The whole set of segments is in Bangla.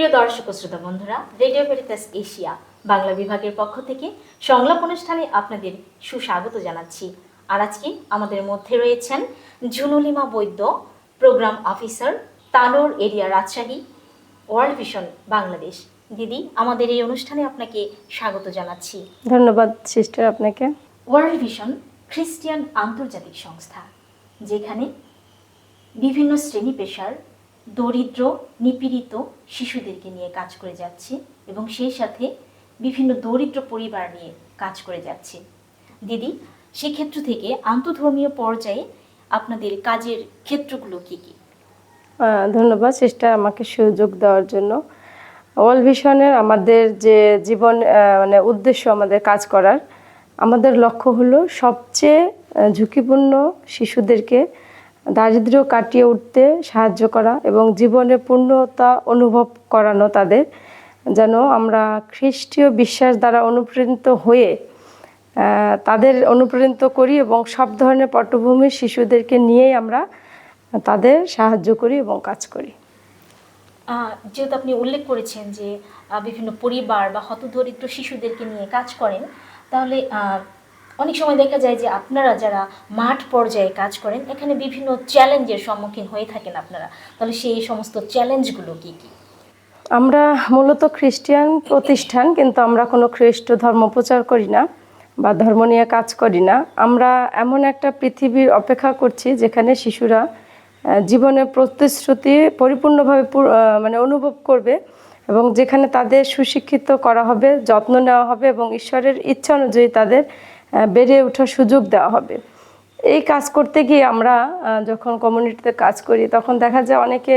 প্রিয় দর্শক শ্রোতা বন্ধুরা রেডিও ভেরিতাস এশিয়া বাংলা বিভাগের পক্ষ থেকে সংলাপ অনুষ্ঠানে আপনাদের সুস্বাগত জানাচ্ছি। আর আজকে আমাদের মধ্যে রয়েছেন Jhunulima Baidya program officer Tanore area Rajshahi world vision Bangladesh. দিদি আমাদের এই অনুষ্ঠানে আপনাকে স্বাগত জানাচ্ছি। ধন্যবাদ সিস্টার আপনাকে। ওয়ার্ল্ড ভিশন খ্রিস্টিয়ান আন্তর্জাতিক সংস্থা যেখানে বিভিন্ন শ্রেণি পেশার দরিদ্র, নিপীড়িত শিশুদেরকে নিয়ে কাজ করে যাচ্ছে এবং সেই সাথে বিভিন্ন দরিদ্র পরিবার নিয়ে কাজ করে যাচ্ছে। দিদি, সেক্ষেত্র থেকে আন্তধর্মীয় পর্যায়ে আপনাদের কাজের ক্ষেত্রগুলো কি কি? ধন্যবাদ সিস্টার আমাকে সুযোগ দেওয়ার জন্য। ওয়ার্ল্ড ভিশনের আমাদের যে জীবন মানে উদ্দেশ্য আমাদের কাজ করার, আমাদের লক্ষ্য হলো সবচেয়ে ঝুঁকিপূর্ণ শিশুদেরকে দারিদ্র্য কাটিয়ে উঠতে সাহায্য করা এবং জীবনে পূর্ণতা অনুভব করানো তাদের, যেন আমরা খ্রিস্টীয় বিশ্বাস দ্বারা অনুপ্রাণিত হয়ে তাদের অনুপ্রাণিত করি এবং সব ধরনের পটভূমির শিশুদেরকে নিয়েই আমরা তাদের সাহায্য করি এবং কাজ করি। যেহেতু আপনি উল্লেখ করেছেন যে বিভিন্ন পরিবার বা হতদরিদ্র শিশুদেরকে নিয়ে কাজ করেন, তাহলে অনেক সময় দেখা যায় যে আপনারা যারা মাঠ পর্যায়ে কাজ করেন, এখানে বিভিন্ন চ্যালেঞ্জের সম্মুখীন হয়ে থাকেন আপনারা। তাহলে সেই সমস্ত চ্যালেঞ্জগুলো কি কি? আমরা মূলত খ্রিস্টিয়ান প্রতিষ্ঠান, কিন্তু আমরা কোনো খ্রিস্ট ধর্ম প্রচার করি না বা ধর্ম নিয়ে কাজ করি না। আমরা এমন একটা পৃথিবীর অপেক্ষা করছি যেখানে শিশুরা জীবনের প্রতিশ্রুতি পরিপূর্ণভাবে মানে অনুভব করবে এবং যেখানে তাদের সুশিক্ষিত করা হবে, যত্ন নেওয়া হবে এবং ঈশ্বরের ইচ্ছা অনুযায়ী তাদের বেড়ে ওঠার সুযোগ দেওয়া হবে। এই কাজ করতে গিয়ে আমরা যখন কমিউনিটিতে কাজ করি, তখন দেখা যায় অনেকে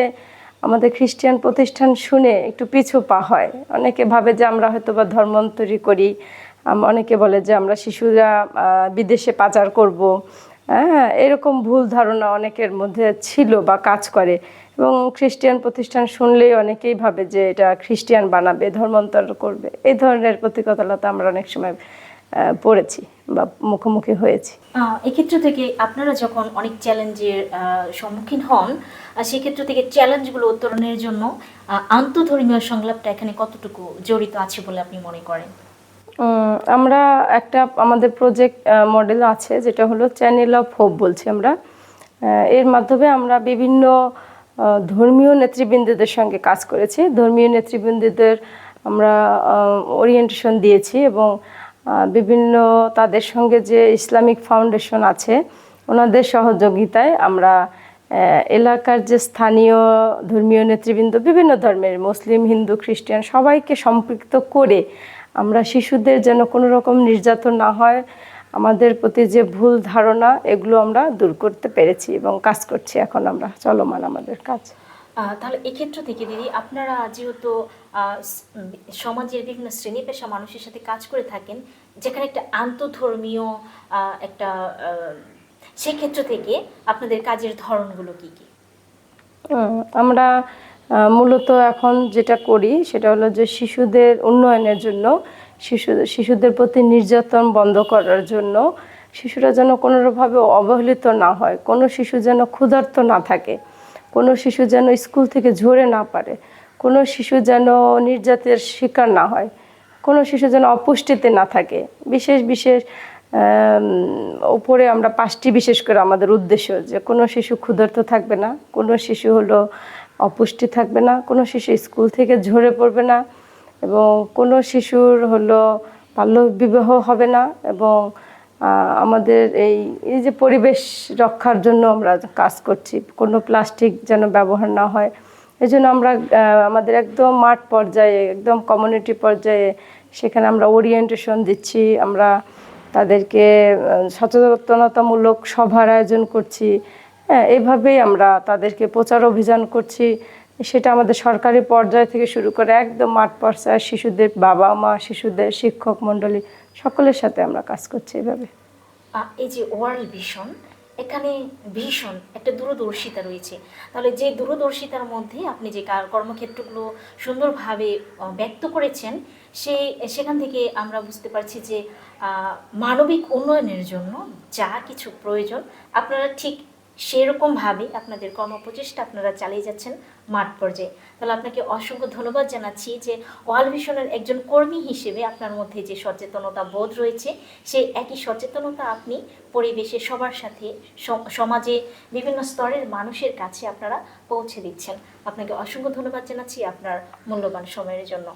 আমাদের খ্রিস্টান প্রতিষ্ঠান শুনে একটু পিছু পা হয়। অনেকে ভাবে যে আমরা হয়তো বা ধর্মান্তরী করি। অনেকে বলে যে আমরা শিশুরা বিদেশে পাচার করব। হ্যাঁ এরকম ভুল ধারণা অনেকের মধ্যে ছিল বা কাজ করে। এবং খ্রিস্টান প্রতিষ্ঠান শুনলেই অনেকেই ভাবে যে এটা খ্রিস্টান বানাবে, ধর্মান্তর করবে। এই ধরনের প্রতিকতালতা আমরা অনেক সময় পড়েছি। বা মুখোমুখি হয়েছি। এক্ষেত্র থেকে আপনারা যখন অনেক চ্যালেঞ্জের সম্মুখীন হন সেক্ষেত্র থেকে চ্যালেঞ্জগুলো উত্তরণের জন্য আন্তধর্মীয় সংলাপটা এখানে কতটুকু জড়িত আছে বলে আপনি মনে করেন? আমরা একটা আমাদের প্রজেক্ট মডেল আছে যেটা হলো চ্যানেল অফ হোপ বলছি আমরা। এর মাধ্যমে আমরা বিভিন্ন ধর্মীয় নেতৃবৃন্দদের সঙ্গে কাজ করেছি। ধর্মীয় নেতৃবৃন্দদের আমরা ওরিয়েন্টেশন দিয়েছি এবং বিভিন্ন তাদের সঙ্গে যে ইসলামিক ফাউন্ডেশন আছে, ওনাদের সহযোগিতায় আমরা এলাকার যে স্থানীয় ধর্মীয় নেতৃবৃন্দ, বিভিন্ন ধর্মের মুসলিম, হিন্দু, খ্রিস্টান সবাইকে সম্পৃক্ত করে আমরা শিশুদের যেন কোনো রকম নির্যাতন না হয়, আমাদের প্রতি যে ভুল ধারণা, এগুলো আমরা দূর করতে পেরেছি এবং কাজ করছি। এখন আমরা চলমান আমাদের কাজ। তাহলে এক্ষেত্র থেকে দিদি, আপনারা যেহেতু সমাজের বিভিন্ন শ্রেণি পেশা মানুষের সাথে কাজ করে থাকেন, যেখানে একটা আন্তধর্মীয় একটা সেক্ষেত্র থেকে আপনাদের কাজের ধরনগুলো কি কি? আমরা মূলত এখন যেটা করি সেটা হলো যে শিশুদের উন্নয়নের জন্য, শিশু, শিশুদের প্রতি নির্যাতন বন্ধ করার জন্য শিশুরা যেন কোনোভাবে অবহেলিত না হয়, কোনো শিশু যেন ক্ষুধার্ত না থাকে। কোনো শিশু যেন স্কুল থেকে ঝরে না পারে, কোনো শিশু যেন নির্যাতের শিকার না হয়, কোনো শিশু যেন অপুষ্টিতে না থাকে। বিশেষ বিশেষ উপরে আমরা পাঁচটি বিশেষ করে আমাদের উদ্দেশ্য যে কোনো শিশু ক্ষুধার্ত থাকবে না, কোনো শিশু হলো অপুষ্টি থাকবে না, কোনো শিশু স্কুল থেকে ঝরে পড়বে না এবং কোনো শিশুর হলো বাল্য বিবাহ হবে না এবং আমাদের এই এই যে পরিবেশ রক্ষার জন্য আমরা কাজ করছি, কোনো প্লাস্টিক যেন ব্যবহার না হয়। এই জন্য আমরা আমাদের একদম মাঠ পর্যায়ে, একদম কমিউনিটি পর্যায়ে সেখানে আমরা ওরিয়েন্টেশন দিচ্ছি, আমরা তাদেরকে সচেতনতামূলক সভার আয়োজন করছি। হ্যাঁ এইভাবেই আমরা তাদেরকে প্রচার অভিযান করছি। সেটা আমাদের সরকারি পর্যায় থেকে শুরু করে একদম মাঠ পর্যায়ে শিশুদের বাবা মা শিশুদের শিক্ষক মণ্ডলী সকলের সাথে আমরা কাজ করছি এভাবে। এই যে ওয়ার্ল্ড ভিশন এখানে ভীষণ একটা দূরদর্শিতা রয়েছে। তাহলে যে দূরদর্শিতার মধ্যে আপনি যে কার- কর্মক্ষেত্রগুলো সুন্দরভাবে ব্যক্ত করেছেন, সে, সেখান থেকে আমরা বুঝতে পারছি যে মানবিক উন্নয়নের জন্য যা কিছু প্রয়োজন, আপনারা ঠিক সেরকমভাবে আপনাদের কর্মপ্রচেষ্টা আপনারা চালিয়ে যাচ্ছেন মাঠ পর্যায়ে। তাহলে আপনাকে অসংখ্য ধন্যবাদ জানাচ্ছি যে ওয়াল ভিশনের একজন কর্মী হিসেবে আপনার মধ্যে যে সচেতনতা বোধ রয়েছে, সেই একই সচেতনতা আপনি পরিবেশে সবার সাথে সম- সমাজে বিভিন্ন স্তরের মানুষের কাছে আপনারা পৌঁছে দিচ্ছেন। আপনাকে অসংখ্য ধন্যবাদ জানাচ্ছি আপনার মূল্যবান সময়ের জন্য।